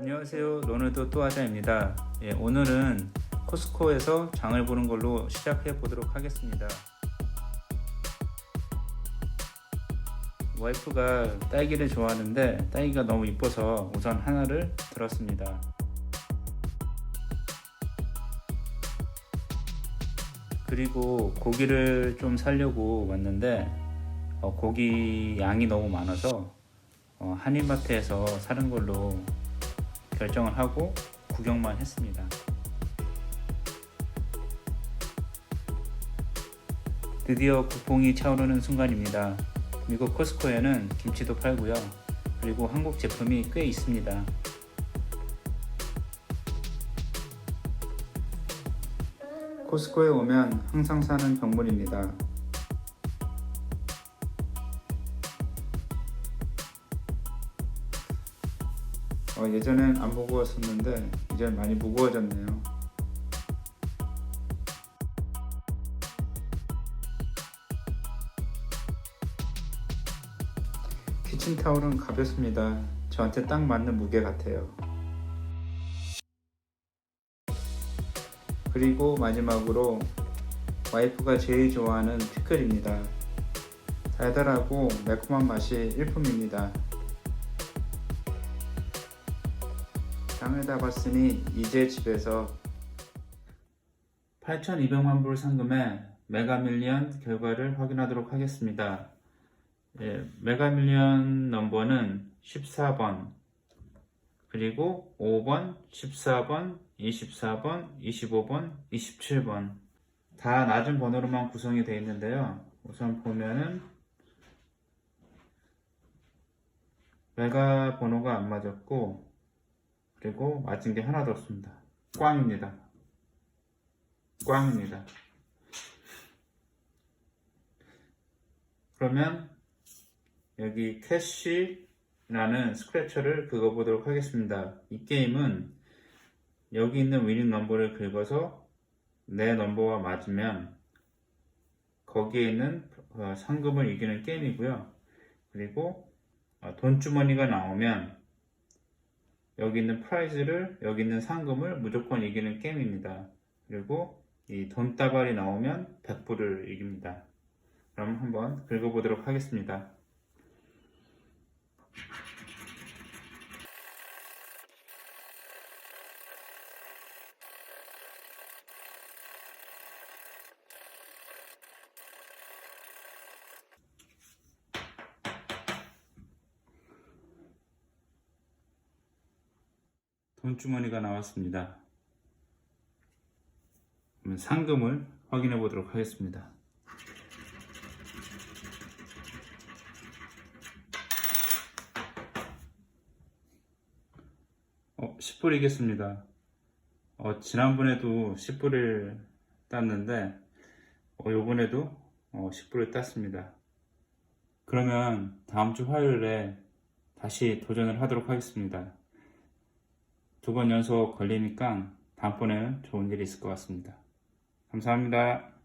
안녕하세요. 로널도 또하자입니다. 예, 오늘은 코스코에서 장을 보는 걸로 시작해 보도록 하겠습니다. 와이프가 딸기를 좋아하는데 딸기가 너무 이뻐서 우선 하나를 들었습니다. 그리고 고기를 좀 사려고 왔는데 어, 고기 양이 너무 많아서 어, 한인마트에서 사는 걸로 결정을 하고 구경만 했습니다. 드디어 국뽕이 차오르는 순간입니다. 미국 코스코에는 김치도 팔고요. 그리고 한국 제품이 꽤 있습니다. 코스코에 오면 항상 사는 병물입니다. 어, 예전엔 안 무거웠었는데 이제 많이 무거워졌네요. 키친타올은 가볍습니다. 저한테 딱 맞는 무게 같아요. 그리고 마지막으로 와이프가 제일 좋아하는 피클입니다. 달달하고 매콤한 맛이 일품입니다. 장을 다 봤으니 이제 집에서 8,200만 불 상금의 메가밀리언 결과를 확인하도록 하겠습니다. 예, 메가밀리언 넘버는 14번, 그리고 5번, 14번, 24번, 25번, 27번. 다 낮은 번호로만 구성이 되어 있는데요. 우선 보면은 메가 번호가 안 맞았고, 그리고 맞은 게 하나도 없습니다. 꽝입니다. 꽝입니다. 그러면 여기 캐시라는 스크래처를 긁어보도록 하겠습니다. 이 게임은 여기 있는 위닝 넘버를 긁어서 내 넘버와 맞으면 거기에 있는 어, 상금을 이기는 게임이고요. 그리고 어, 돈주머니가 나오면 여기 있는 프라이즈를 여기 있는 상금을 무조건 이기는 게임입니다. 그리고 이 돈다발이 나오면 100불을 이깁니다. 그럼 한번 긁어보도록 하겠습니다. 돈주머니가 나왔습니다. 상금을 확인해 보도록 하겠습니다. 어, 10불이겠습니다. 어, 지난번에도 10불을 땄는데, 어, 요번에도 어, 10불을 땄습니다. 그러면 다음 주 화요일에 다시 도전을 하도록 하겠습니다. 두 번 연속 걸리니까 다음번에는 좋은 일이 있을 것 같습니다. 감사합니다.